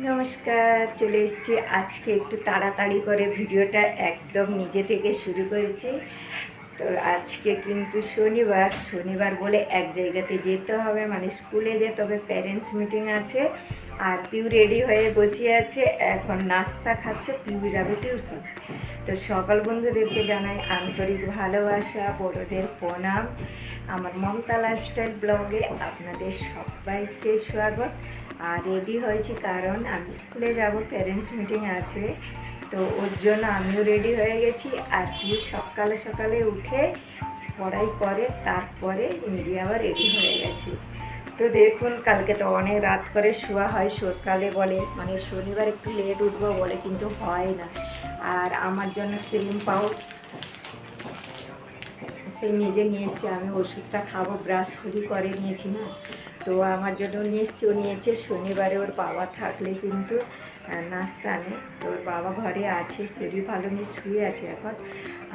নমস্কার, চলে এসেছি আজকে একটু তাড়াতাড়ি করে ভিডিওটা একদম নিজে থেকে শুরু করেছি। তো আজকে কিন্তু শনিবার শনিবার বলে এক জায়গাতে যেতে হবে মানে স্কুলে যেতে হবে প্যারেন্টস মিটিং আছে, আর পিউ রেডি হয়ে বসে আছে, এখন নাস্তা খাচ্ছে, পিউ যাবে টিউশন তো সকল বন্ধুদেরকে জানাই আন্তরিক ভালোবাসা, বড়দের প্রণাম। আমার মমতা লাইফস্টাইল ব্লগে আপনাদের সবাইকে স্বাগত। আর রেডি হয়েছি কারণ আমি স্কুলে যাব প্যারেন্টস মিটিং আছে, তো ওর জন্য আমিও রেডি হয়ে গেছি। আর তুই সকালে সকালে উঠে পড়াই করে, তারপরে নিজে আবার রেডি হয়ে গেছি। তো দেখুন, কালকে তো অনেক রাত করে শোয়া হয় সকালে বলে মানে শনিবার একটু লেট উঠবো বলে কিন্তু হয় না। আর আমার জন্য ক্রিম পাও সে নিজে নিয়ে আমি ওষুধটা খাব, ব্রাশ শুরু করে নিয়েছি না? তো আমার জন্য ও নিয়েছে। শনিবারে ওর বাবা থাকলে কিন্তু নাস্তা আনে তো ওর বাবা ঘরে আছে, শরীর ভালো নিয়ে শুয়ে আছে এখন।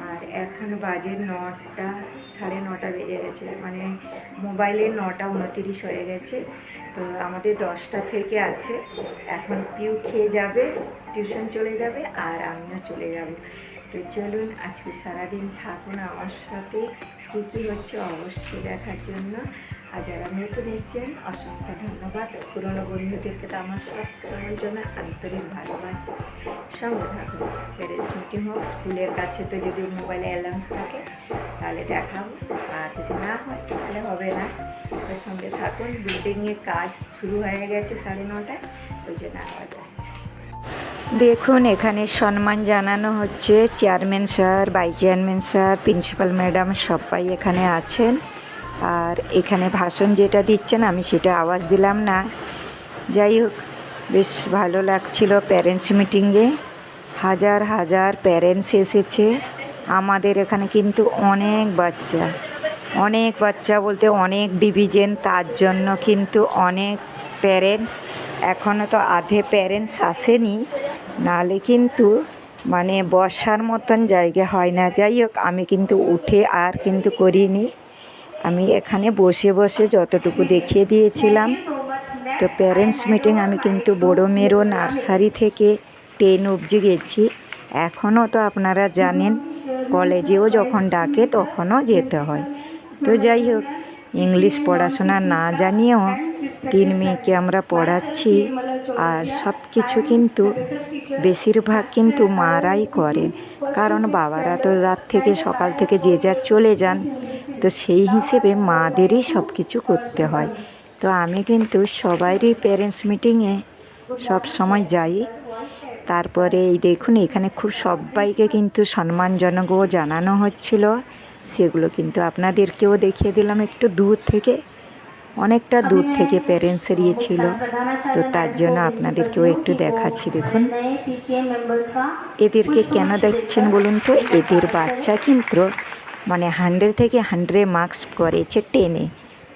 আর এখন বাজে নটা, সাড়ে নটা বেজে গেছে। মানে মোবাইলে নটা উনতিরিশ হয়ে গেছে। তো আমাদের দশটা থেকে আছে। এখন পিউ খেয়ে যাবে, টিউশন চলে যাবে, আর আমিও চলে যাব। তো চলুন আজকে সারাদিন থাকুন আমার সাথে। কী কী হচ্ছে অবশ্যই দেখার জন্য। আর যারা নতুন এসছেন, অসংখ্য ধন্যবাদ। পুরনো বন্ধুদেরকে তো আমার সব সময়ের জন্য আন্তরিক ভালোবাসি। সঙ্গে থাকুন প্যারেন্টস মিটিং হোক, স্কুলের কাছে তো যদি মোবাইলে অ্যালাউন্স থাকে, তাহলে দেখাবো। আর যদি না হয়, তাহলে হবে না। তো সঙ্গে থাকুন বিল্ডিংয়ের কাজ শুরু হয়ে গেছে সাড়ে নটায়, ওই জন্য আওয়াজ আসছে। দেখুন, এখানে সম্মান জানানো হচ্ছে chairman sir, vice chairman sir, principal madam সবাই এখানে আছেন। আর এখানে ভাষণ যেটা দিচ্ছেন, আমি সেটা আওয়াজ দিলাম না। যাই হোক, বেশ ভালো লাগছিল প্যারেন্টস মিটিংয়ে হাজার হাজার প্যারেন্টস এসেছে। আমাদের এখানে কিন্তু অনেক বাচ্চা। অনেক বাচ্চা বলতে অনেক ডিভিশন তার জন্য কিন্তু অনেক প্যারেন্টস এখনও তো আধে প্যারেন্টস আসেনি। নাহলে কিন্তু মানে বসার মতন জায়গা হয় না। যাই হোক, আমি কিন্তু উঠে আর কিন্তু করিনি। আমি এখানে বসে বসে যতটুকু দেখিয়ে দিয়েছিলাম। তো প্যারেন্টস মিটিং আমি কিন্তু বড়ো মেয়েরও নার্সারি থেকে টেন অবধি গেছি। এখনও তো আপনারা জানেন কলেজেও যখন ডাকে তখনও যেতে হয়। তো যাই হোক ইংলিশ পড়াশোনা না জানিয়েও তিন মেয়েকে আমরা পড়াচ্ছি আর সব কিছু কিন্তু বেশিরভাগ কিন্তু মারাই করেন কারণ বাবারা তো রাত থেকে সকাল থেকে যে যার চলে যান, তো সেই হিসেবে মাদেরই সব কিছু করতে হয়। তো আমি কিন্তু সবারই প্যারেন্টস মিটিংয়ে সব সময় যাই। তারপরে এই দেখুন, এখানে খুব সবাইকে কিন্তু সম্মানজনকও জানানো হচ্ছিল। সেগুলো কিন্তু আপনাদেরকেও দেখিয়ে দিলাম একটু দূর থেকে। অনেকটা দূর থেকে প্যারেন্টসের ইয়ে ছিল, তো তার জন্য আপনাদেরকেও একটু দেখাচ্ছি, দেখুন। এদেরকে কেন দেখছেন বলুন তো? এদের বাচ্চা কিন্তু মানে হান্ড্রেড থেকে হান্ড্রেড মার্কস করেছে টেনে।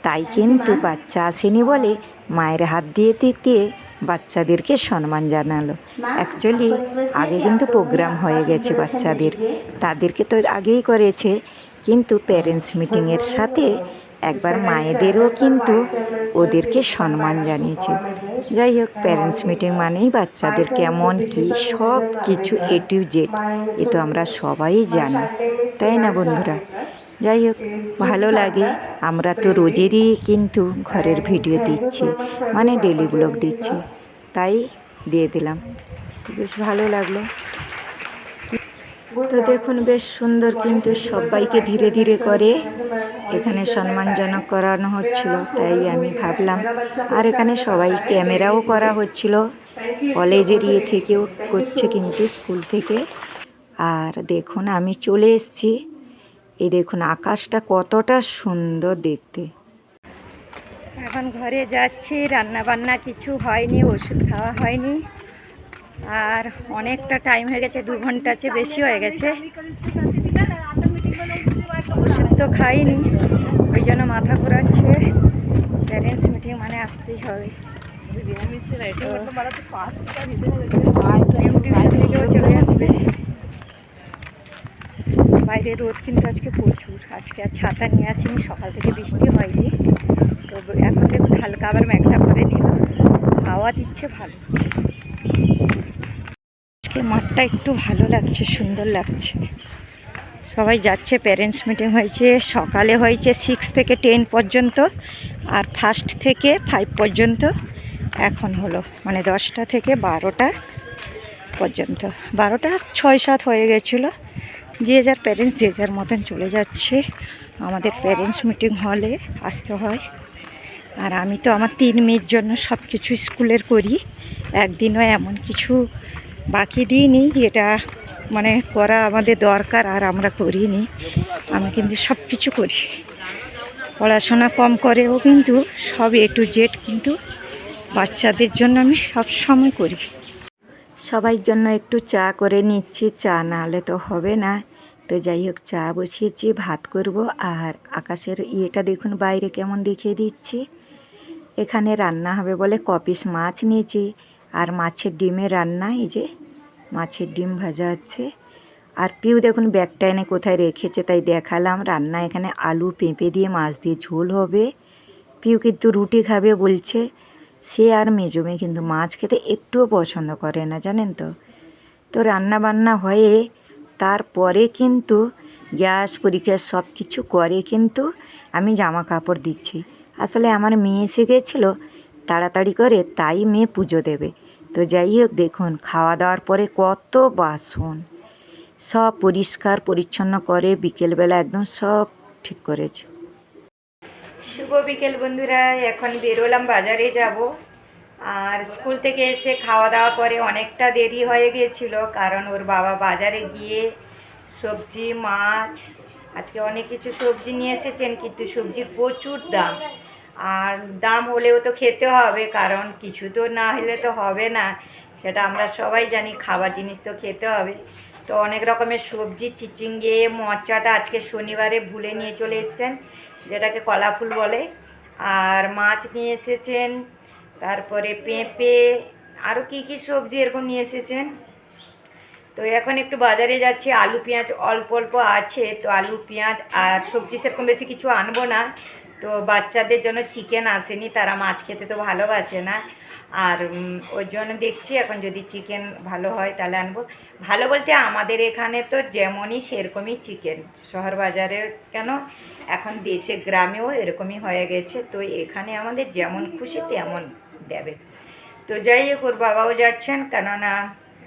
তাই কিন্তু বাচ্চা আসেনি বলে মায়ের হাত দিয়ে দিতে বাচ্চাদেরকে সম্মান জানালো। অ্যাকচুয়ালি আগে কিন্তু প্রোগ্রাম হয়ে গেছে বাচ্চাদের। তাদেরকে তো আগেই করেছে কিন্তু প্যারেন্টস মিটিংয়ের সাথে একবার মায়েদেরও কিন্তু ওদেরকে সম্মান জানিয়েছে। যাই হোক প্যারেন্টস মিটিং মানেই বাচ্চাদের কেমন কি সব কিছু এ টু জেড এ তো আমরা সবাই জানি। তাই না বন্ধুরা? যাই হোক ভালো লাগে। আমরা তো রোজেরই কিন্তু ঘরের ভিডিও দিচ্ছি মানে ডেলি ব্লগ দিচ্ছি। তাই দিয়ে দিলাম। বেশ ভালো লাগল। তো দেখুন, বেশ সুন্দর কিন্তু সবাইকে ধীরে ধীরে করে এখানে সম্মানজনক করানো হচ্ছিল, তাই আমি ভাবলাম, আর এখানে সবাই ক্যামেরাও করা হচ্ছিল। কলেজের ইয়ে থেকেও করছে কিন্তু স্কুল থেকে। আর দেখুন, আমি চলে এসেছি। এই দেখুন আকাশটা কতটা সুন্দর দেখতে। এখন ঘরে যাচ্ছি রান্না বান্না কিছু হয়নি ওষুধ খাওয়া হয়নি। আর অনেকটা টাইম হয়ে গেছে দু ঘণ্টার চেয়ে বেশি হয়ে গেছে। ওষুধ তো খাইনি ওই জন্য মাথা ঘোরাচ্ছে। প্যারেন্টস মিটিং মানে আসতেই হবে। চলে আসবে। বাইরে রোদ কিন্তু আজকে প্রচুর। আজকে আর ছাতা নিয়ে আসিনি, সকাল থেকে বৃষ্টি হয়নি। তো এখন দেখুন হালকা আবার মেঘটা করে নিল। হাওয়া দিচ্ছে ভালো। আজকে মাঠটা একটু ভালো লাগছে, সুন্দর লাগছে। সবাই যাচ্ছে প্যারেন্টস মিটিং হয়েছে, সকালে হয়েছে সিক্স থেকে টেন পর্যন্ত আর ফার্স্ট থেকে ফাইভ পর্যন্ত। এখন হলো মানে দশটা থেকে বারোটা পর্যন্ত। বারোটা ছয় সাত হয়ে গেছিল। যে যার প্যারেন্টস যে যার মতন চলে যাচ্ছে, আমাদের প্যারেন্টস মিটিং হলে আসতে হয়। আর আমি তো আমার তিন মেয়ের জন্য সব কিছু স্কুলের করি, একদিনও এমন কিছু বাকি দিইনি যেটা মানে করা আমাদের দরকার আর আমরা করিনি। আমি কিন্তু সব কিছু করি। পড়াশোনা কম করেও কিন্তু সব এ টু জেড কিন্তু বাচ্চাদের জন্য আমি সব সময় করি। সবার জন্য একটু চা করে নিচ্ছি, চা না হলে তো হবে না। তো যাই হোক, চা বসিয়েছি, ভাত করব আর আকাশের ইয়েটা দেখুন বাইরে কেমন দেখিয়ে দিচ্ছি। এখানে রান্না হবে বলে কপিস মাছ নিয়েছি আর মাছের ডিমের রান্না, এই যে মাছের ডিম ভাজা আছে আর পিউ দেখুন ব্যাগটা এনে কোথায় রেখেছে তাই দেখালাম। রান্না এখানে আলু পেঁপে দিয়ে, মাছ দিয়ে ঝোল হবে। পিউ কিন্তু রুটি খাবে বলছে। সে আর মেজো মেয়ে কিন্তু মাছ খেতে একটুও পছন্দ করে না, জানেন তো। তো রান্না বান্না হয়ে তারপরে কিন্তু গ্যাস পরীক্ষা সব কিছু করে কিন্তু আমি জামা কাপড় দিচ্ছি। আসলে আমার মেয়ে এসে গেছিল তাড়াতাড়ি করে, তাই মেয়ে পুজো দেবে। তো যাই হোক, দেখুন, খাওয়া দাওয়ার পরে কত বাসন। সব পরিষ্কার পরিচ্ছন্ন করে বিকেলবেলা একদম সব ঠিক করেছে। শুভ বিকেল বন্ধুরা, এখন বেরোলাম বাজারে যাব। আর স্কুল থেকে এসে খাওয়া দাওয়া করে অনেকটা দেরি হয়ে গিয়েছিল, কারণ ওর বাবা বাজারে গিয়ে সবজি, মাছ, আজকে অনেক কিছু সবজি নিয়ে এসেছেন, কিন্তু সবজির প্রচুর দাম। আর দাম হলেও তো খেতে হবে, কারণ কিছু তো না হলে তো হবে না। সেটা আমরা সবাই জানি, খাবার জিনিস তো খেতে হবে। তো অনেক রকমের সবজি, চিচিঙ্গে, মোচাটা আজকে শনিবারে ভুলে নিয়ে চলে এসেছেন। যেটাকে কলা ফুল বলে। আর মাছ নিয়ে এসেছেন, তারপরে পেঁপে আরও কি কি সবজি এরকম নিয়ে এসেছেন। তো এখন একটু বাজারে যাচ্ছি, আলু, পেঁয়াজ অল্প অল্প আছে, তো আলু, পেঁয়াজ আর সবজি সেরকম বেশি কিছু আনব না। তো বাচ্চাদের জন্য চিকেন আসেনি, তারা মাছ খেতে তো ভালোবাসে না। আর ওই জন্য দেখছি, এখন যদি চিকেন ভালো হয় তাহলে আনব। ভালো বলতে আমাদের এখানে তো যেমনই সেরকমই চিকেন শহর বাজারে কেন? এখন দেশে, গ্রামেও এরকমই হয়ে গেছে। তো এখানে আমাদের যেমন খুশি তেমন দেবে। তো যাই হোক, ওর বাবাও যাচ্ছেন, কেননা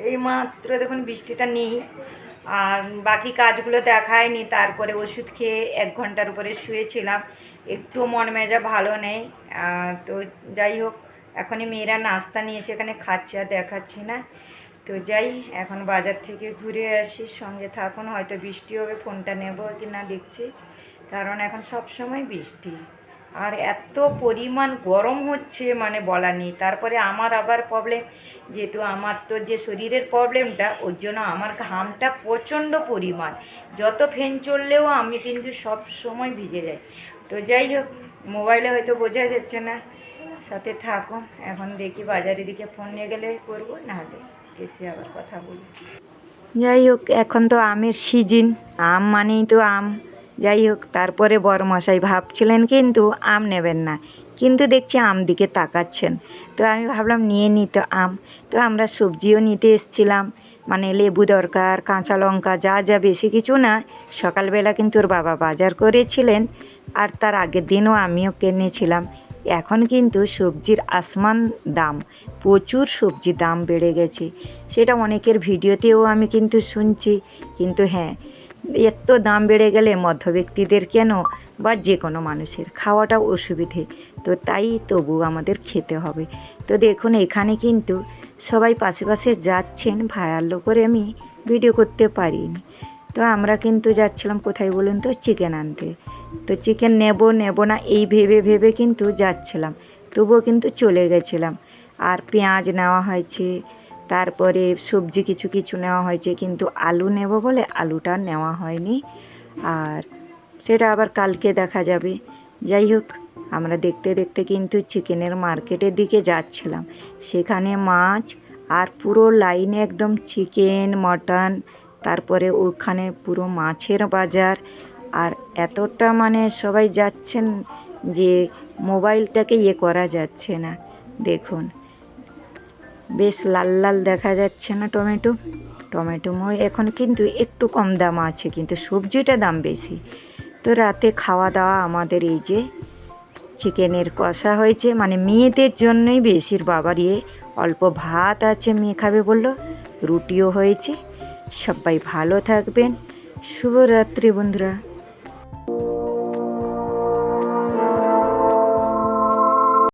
এই মাত্র দেখুন বৃষ্টিটা নেই। আর বাকি কাজগুলো দেখায়নি, তারপরে ওষুধ খেয়ে এক ঘণ্টার উপরে শুয়েছিলাম। একটু মন মেজা ভালো নেই। তো যাই হোক এখনই মেয়েরা নাস্তা নিয়ে এখানে খাচ্ছে আর দেখাচ্ছি না। তো যাই, এখন বাজার থেকে ঘুরে আসি, সঙ্গে থাকুন, হয়তো বৃষ্টি হবে, ফোনটা নেব কি না দেখছি। কারণ এখন সব সময় বৃষ্টি। আর এত পরিমাণ গরম হচ্ছে মানে বলা নেই। তারপরে আমার আবার প্রবলেম যেহেতু আমার তো যে শরীরের প্রবলেমটা ওর জন্য আমার ঘামটা প্রচণ্ড পরিমাণ। যত ফ্যান চললেও আমি কিন্তু সব সময় ভিজে যাই। তো যাই হোক মোবাইলে হয়তো বোঝা যাচ্ছে না। সাথে থাকুন এখন দেখি বাজারের দিকে ফোন নিয়ে গেলে করব, নাহলে এসে আবার কথা বলব যাই হোক, এখন তো আমের সিজন আম মানেই তো আম। যাই হোক, তারপরে বড় মশাই ভাবছিলেন কিন্তু আম নেবেন না। কিন্তু দেখছি আম দিকে তাকাচ্ছেন। তো আমি ভাবলাম নিয়ে নিতে আম। তো আমরা সবজিও নিতে এসছিলাম। মানে লেবু দরকার, কাঁচা লঙ্কা, যা যা বেশি কিছু না, সকালবেলা কিন্তু ওর বাবা বাজার করেছিলেন। আর তার আগের দিনও আমিও কিনেছিলাম। এখন কিন্তু সবজির আসমান দাম, প্রচুর সবজি দাম বেড়ে গেছে। সেটা অনেকের ভিডিওতেও আমি কিন্তু শুনছি, কিন্তু হ্যাঁ এত দাম বেড়ে গেলে মধ্যব্যক্তিদের কেন বা যে কোনো মানুষের খাওয়াটা অসুবিধে? তো তাই তবু আমাদের খেতে হবে। তো দেখুন, এখানে কিন্তু সবাই পাশে পাশে যাচ্ছেন ভায়াল্লো করে আমি ভিডিও করতে পারিনি। তো আমরা কিন্তু যাচ্ছিলাম, কোথায় বলুন তো, চিকেন আনতে। তো চিকেন নেব নেব না, এই ভেবে ভেবে কিন্তু যাচ্ছিলাম। তবুও কিন্তু চলে গেছিলাম। আর পেঁয়াজ নেওয়া হয়েছে, তারপরে সবজি কিছু কিছু নেওয়া হয়েছে, কিন্তু আলু নেব বলে আলুটা নেওয়া হয়নি। আর সেটা আবার কালকে দেখা যাবে। যাই হোক, আমরা দেখতে দেখতে কিন্তু চিকেনের মার্কেটের দিকে যাচ্ছিলাম। সেখানে মাছ আর পুরো লাইনে একদম চিকেন, মটন, তারপরে ওখানে পুরো মাছের বাজার আর এতটা মানে সবাই যাচ্ছেন যে মোবাইলটাকে ইয়ে করা যাচ্ছে না। দেখুন, বেশ লাল লাল দেখা যাচ্ছে না টমেটো। টমেটো এখন কিন্তু একটু কম দাম আছে, কিন্তু সবজিটা দাম বেশি। তো রাতে খাওয়া দাওয়া আমাদের এই যে চিকেনের কষা হয়েছে মানে মেয়েদের জন্যই বেশির বাবার ইয়ে। অল্প ভাত আছে, মেয়ে খাবে বলল, রুটিও হয়েছে। সবাই ভালো থাকবেন। শুভরাত্রি বন্ধুরা।